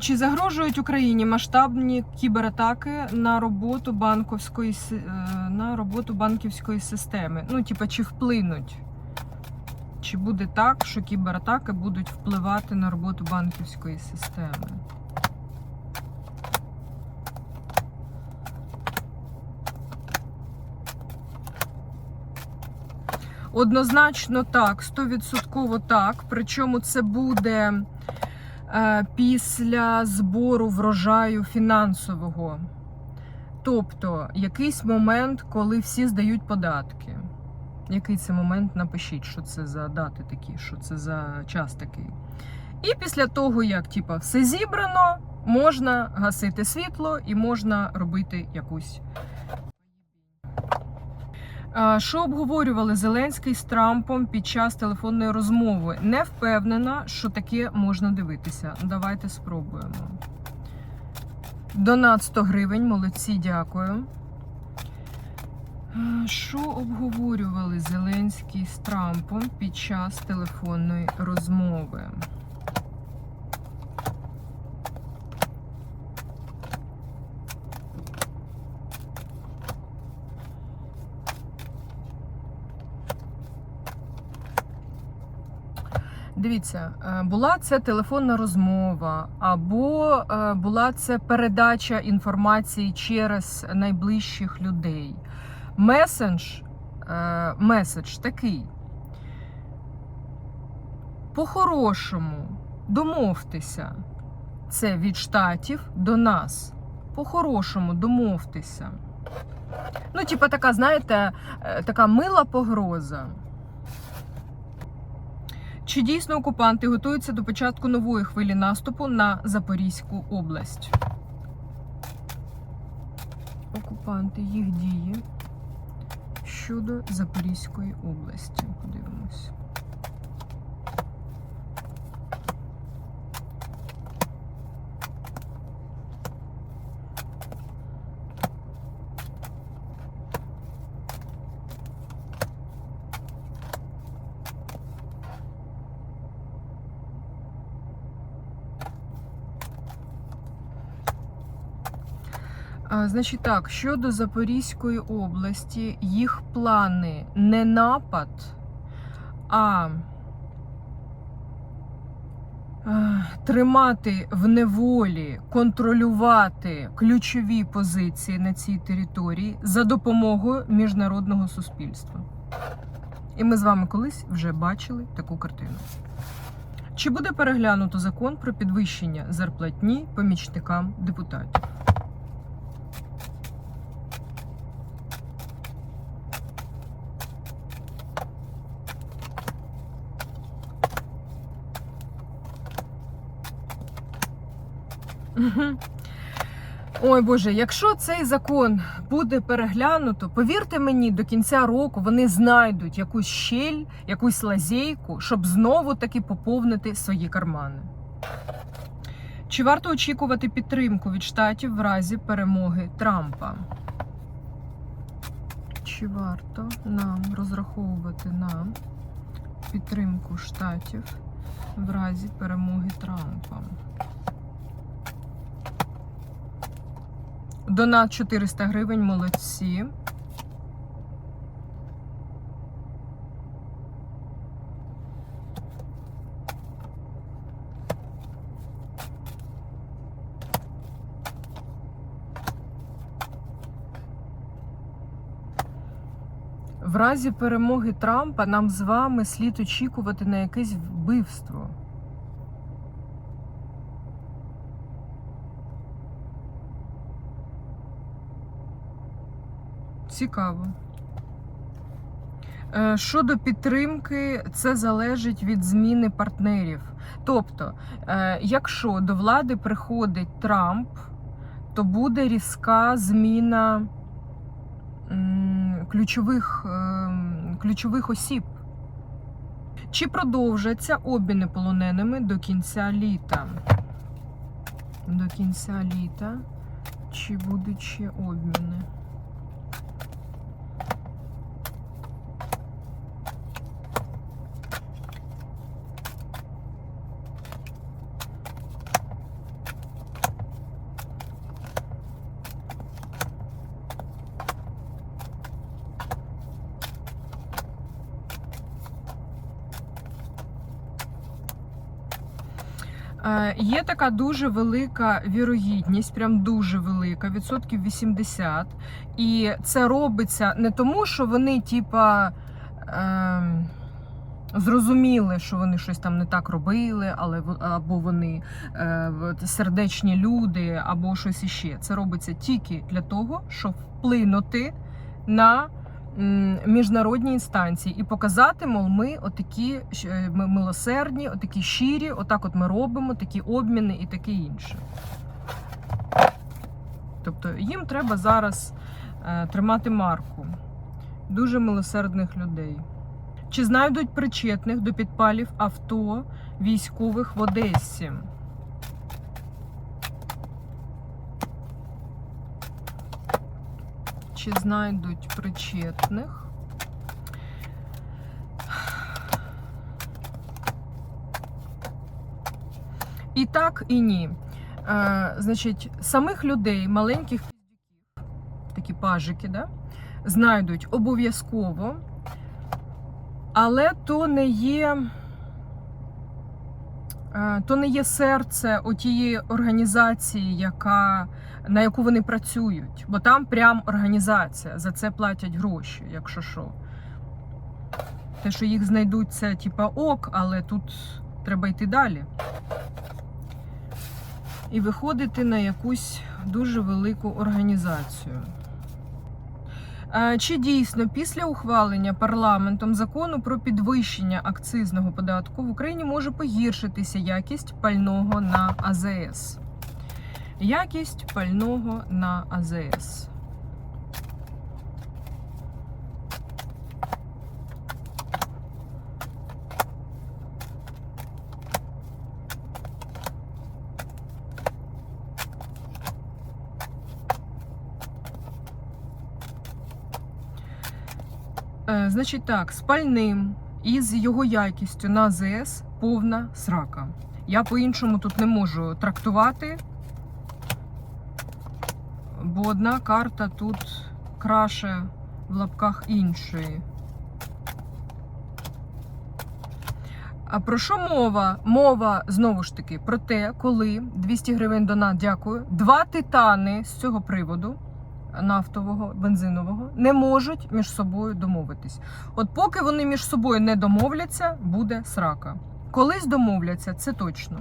Чи загрожують Україні масштабні кібератаки на роботу банковської е, на роботу банківської системи? Ну, типа, чи вплинуть? Чи буде так, що кібератаки будуть впливати на роботу банківської системи? Однозначно так, 100% так. Причому це буде після збору врожаю фінансового. Тобто якийсь момент, коли всі здають податки. Який це момент? Напишіть, що це за дати такі, що це за час такий. І після того, як типа, все зібрано, можна гасити світло і можна робити якусь. Що обговорювали Зеленський з Трампом під час телефонної розмови? Не впевнена, що таке можна дивитися. Давайте спробуємо. Донат 100 гривень, молодці, дякую. Що обговорювали Зеленський з Трампом під час телефонної розмови? Дивіться, е, була це телефонна розмова, або е, була це передача інформації через найближчих людей. Месендж, е, меседж такий. По-хорошому домовтеся. Це від штатів до нас. По-хорошому домовтеся. Ну, типа така, знаєте, така мила погроза. Чи дійсно окупанти готуються до початку нової хвилі наступу на Запорізьку область? Окупанти, їх дії щодо Запорізької області. Подивимось. Значить так, щодо Запорізької області, їх плани не напад, а тримати в неволі, контролювати ключові позиції на цій території за допомогою міжнародного суспільства. І ми з вами колись вже бачили таку картину. Чи буде переглянуто закон про підвищення зарплатні помічникам депутатів? Ой Боже, якщо цей закон буде переглянуто, повірте мені, до кінця року вони знайдуть якусь щель, якусь лазейку, щоб знову таки поповнити свої кармани. Чи варто очікувати підтримку від штатів в разі перемоги Трампа? Чи варто нам розраховувати на підтримку штатів в разі перемоги Трампа? Донат 400 гривень, молодці. В разі перемоги Трампа нам з вами слід очікувати на якесь вбивство. Цікаво. Е, Щодо підтримки, це залежить від зміни партнерів. Тобто, е, якщо до влади приходить Трамп, то буде різка зміна ключових, ем, ключових осіб. Чи продовжаться обміни полоненими до кінця літа? До кінця літа. Чи будуть ще обміни? Є така дуже велика вірогідність, прям дуже велика, відсотків 80. І це робиться не тому, що вони, типа, е, зрозуміли, що вони щось там не так робили, але або вони е, сердечні люди, або щось іще. Це робиться тільки для того, щоб вплинути на міжнародні інстанції і показати, мов ми отакі е, ми милосердні, отакі щирі, отак от ми робимо, такі обміни і таке інше. Тобто їм треба зараз е, тримати марку дуже милосердних людей. Чи знайдуть причетних до підпалів авто військових в Одесі? Чи знайдуть причетних? І так, і ні. Е, значить, самих людей, маленьких такі пажики, да, знайдуть обов'язково, але то не є. Е, То не є серце отієї організації, яка, на яку вони працюють. Бо там прям організація, за це платять гроші, якщо що. Те, що їх знайдуть, це типа ок, але тут треба йти далі. І виходити на якусь дуже велику організацію. Чи дійсно після ухвалення парламентом закону про підвищення акцизного податку в Україні може погіршитися якість пального на АЗС? Якість пального на АЗС. Значить так, з пальним і з його якістю на АЗС повна срака. Я по-іншому тут не можу трактувати, бо одна карта тут краше в лапках іншої. А про що мова? Мова знову ж таки про те, коли 200 гривень донат, дякую. Два титани з цього приводу нафтового, бензинового не можуть між собою домовитись. От поки вони між собою не домовляться, буде срака. Колись домовляться, це точно.